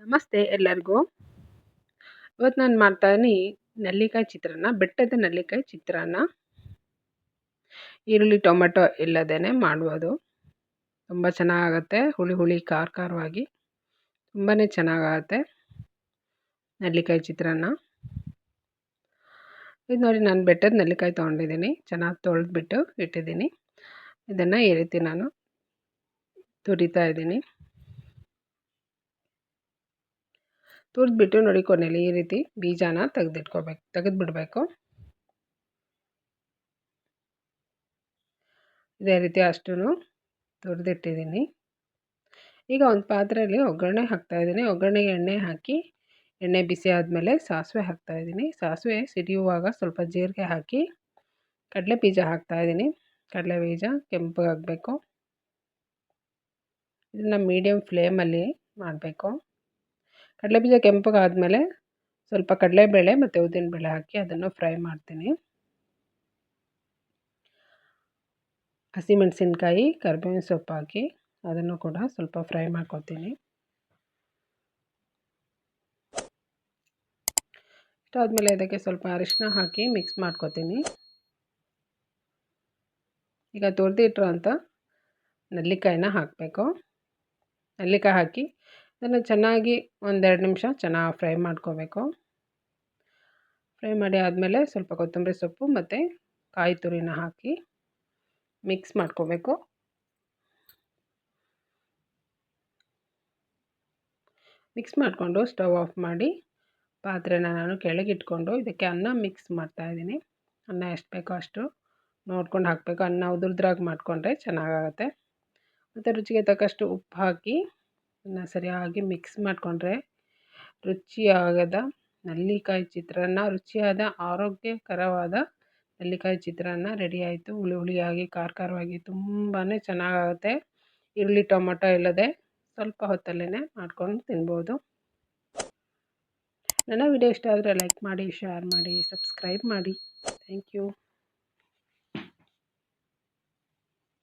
ನಮಸ್ತೆ ಎಲ್ಲರಿಗೂ. ಇವತ್ತು ನಾನು ಮಾಡ್ತಾಯಿದ್ದೀನಿ ನೆಲ್ಲಿಕಾಯಿ ಚಿತ್ರಾನ್ನ, ಬೆಟ್ಟದ ನೆಲ್ಲಿಕಾಯಿ ಚಿತ್ರಾನ್ನ. ಈರುಳ್ಳಿ, ಟೊಮೆಟೊ ಇಲ್ಲದೇ ಮಾಡ್ಬೋದು. ತುಂಬ ಚೆನ್ನಾಗತ್ತೆ, ಹುಳಿ ಹುಳಿ ಖಾರ ಖಾರವಾಗಿ. ತುಂಬಾ ಚೆನ್ನಾಗತ್ತೆ ನೆಲ್ಲಿಕಾಯಿ ಚಿತ್ರಾನ್ನ. ಇದು ನೋಡಿ ನಾನು ಬೆಟ್ಟದ ನೆಲ್ಲಿಕಾಯಿ ತೊಗೊಂಡಿದ್ದೀನಿ, ಚೆನ್ನಾಗಿ ತೊಳೆದ್ಬಿಟ್ಟು ಇಟ್ಟಿದ್ದೀನಿ. ಇದನ್ನು ಈ ರೀತಿ ನಾನು ತುರಿತಾ ಇದ್ದೀನಿ. ತುರಿದ್ಬಿಟ್ಟು ನೋಡಿ ಕೊನೆಯಲ್ಲಿ ಈ ರೀತಿ ಬೀಜನ ತೆಗೆದಿಟ್ಕೋಬೇಕು, ತೆಗೆದುಬಿಡಬೇಕು. ಇದೇ ರೀತಿ ಅಷ್ಟೂ ತುರಿದಿಟ್ಟಿದ್ದೀನಿ. ಈಗ ಒಂದು ಪಾತ್ರೆಯಲ್ಲಿ ಒಗ್ಗರಣೆ ಹಾಕ್ತಾಯಿದ್ದೀನಿ ಒಗ್ಗರಣೆಗೆ ಎಣ್ಣೆ ಹಾಕಿ, ಎಣ್ಣೆ ಬಿಸಿ ಆದಮೇಲೆ ಸಾಸಿವೆ ಹಾಕ್ತಾಯಿದ್ದೀನಿ ಸಾಸಿವೆ ಸಿಡಿಯುವಾಗ ಸ್ವಲ್ಪ ಜೀರಿಗೆ ಹಾಕಿ, ಕಡಲೆ ಬೀಜ ಹಾಕ್ತಾಯಿದ್ದೀನಿ ಕಡಲೆ ಬೀಜ ಕೆಂಪಗಾಗಬೇಕು ಇದನ್ನು ಮೀಡಿಯಮ್ ಫ್ಲೇಮಲ್ಲಿ ಮಾಡಬೇಕು. ಕಡಲೆಬೀಜ ಕೆಂಪಗಾದಮೇಲೆ ಸ್ವಲ್ಪ ಕಡಲೆಬೇಳೆ ಮತ್ತು ಉದ್ದಿನಬೇಳೆ ಹಾಕಿ ಅದನ್ನು ಫ್ರೈ ಮಾಡ್ತೀನಿ. ಹಸಿಮೆಣಸಿನ್ಕಾಯಿ, ಕರ್ಬೇವಿನ ಸೊಪ್ಪು ಹಾಕಿ ಅದನ್ನು ಕೂಡ ಸ್ವಲ್ಪ ಫ್ರೈ ಮಾಡ್ಕೋತೀನಿ. ಇಷ್ಟಾದಮೇಲೆ ಇದಕ್ಕೆ ಸ್ವಲ್ಪ ಅರಿಶಿನ ಹಾಕಿ ಮಿಕ್ಸ್ ಮಾಡ್ಕೊತೀನಿ. ಈಗ ತುರಿದಿಟ್ಟಿರೋಂಥ ನೆಲ್ಲಿಕಾಯಿನ ಹಾಕಬೇಕು. ನೆಲ್ಲಿಕಾಯಿ ಹಾಕಿ ಅದನ್ನು ಚೆನ್ನಾಗಿ ಒಂದೆರಡು ನಿಮಿಷ ಚೆನ್ನಾಗಿ ಫ್ರೈ ಮಾಡ್ಕೋಬೇಕು. ಫ್ರೈ ಮಾಡಿ ಆದಮೇಲೆ ಸ್ವಲ್ಪ ಕೊತ್ತಂಬರಿ ಸೊಪ್ಪು ಮತ್ತು ಕಾಯಿ ತುರಿನ ಹಾಕಿ ಮಿಕ್ಸ್ ಮಾಡ್ಕೋಬೇಕು. ಮಿಕ್ಸ್ ಮಾಡಿಕೊಂಡು ಸ್ಟವ್ ಆಫ್ ಮಾಡಿ ಪಾತ್ರೆನ ನಾನು ಕೆಳಗಿಟ್ಕೊಂಡು ಇದಕ್ಕೆ ಅನ್ನ ಮಿಕ್ಸ್ ಮಾಡ್ತಾಯಿದ್ದೀನಿ ಅನ್ನ ಎಷ್ಟು ಬೇಕೋ ಅಷ್ಟು ನೋಡ್ಕೊಂಡು ಹಾಕಬೇಕು. ಅನ್ನ ಉದುರ್ದ್ರಾಗಿ ಮಾಡಿಕೊಂಡ್ರೆ ಚೆನ್ನಾಗಾಗತ್ತೆ. ಮತ್ತು ರುಚಿಗೆ ತಕ್ಕಷ್ಟು ಉಪ್ಪು ಹಾಕಿ ಅದನ್ನ ಸರಿಯಾಗಿ ಮಿಕ್ಸ್ ಮಾಡಿಕೊಂಡ್ರೆ ರುಚಿಯಾಗದ ನೆಲ್ಲಿಕಾಯಿ ಚಿತ್ರಾನ್ನ, ರುಚಿಯಾದ ಆರೋಗ್ಯಕರವಾದ ನೆಲ್ಲಿಕಾಯಿ ಚಿತ್ರಾನ್ನ ರೆಡಿ ಆಯಿತು. ಹುಳಿ ಹುಳಿಯಾಗಿ ಖಾರ ಖಾರವಾಗಿ ತುಂಬಾ ಚೆನ್ನಾಗಾಗುತ್ತೆ. ಈರುಳ್ಳಿ, ಟೊಮೊಟೊ ಇಲ್ಲದೆ ಸ್ವಲ್ಪ ಹೊತ್ತಲ್ಲೇ ಮಾಡ್ಕೊಂಡು ತಿನ್ಬೋದು. ನನ್ನ ವಿಡಿಯೋ ಇಷ್ಟ ಆದರೆ ಲೈಕ್ ಮಾಡಿ ಶೇರ್ ಮಾಡಿ ಸಬ್ಸ್ಕ್ರೈಬ್ ಮಾಡಿ. Thank you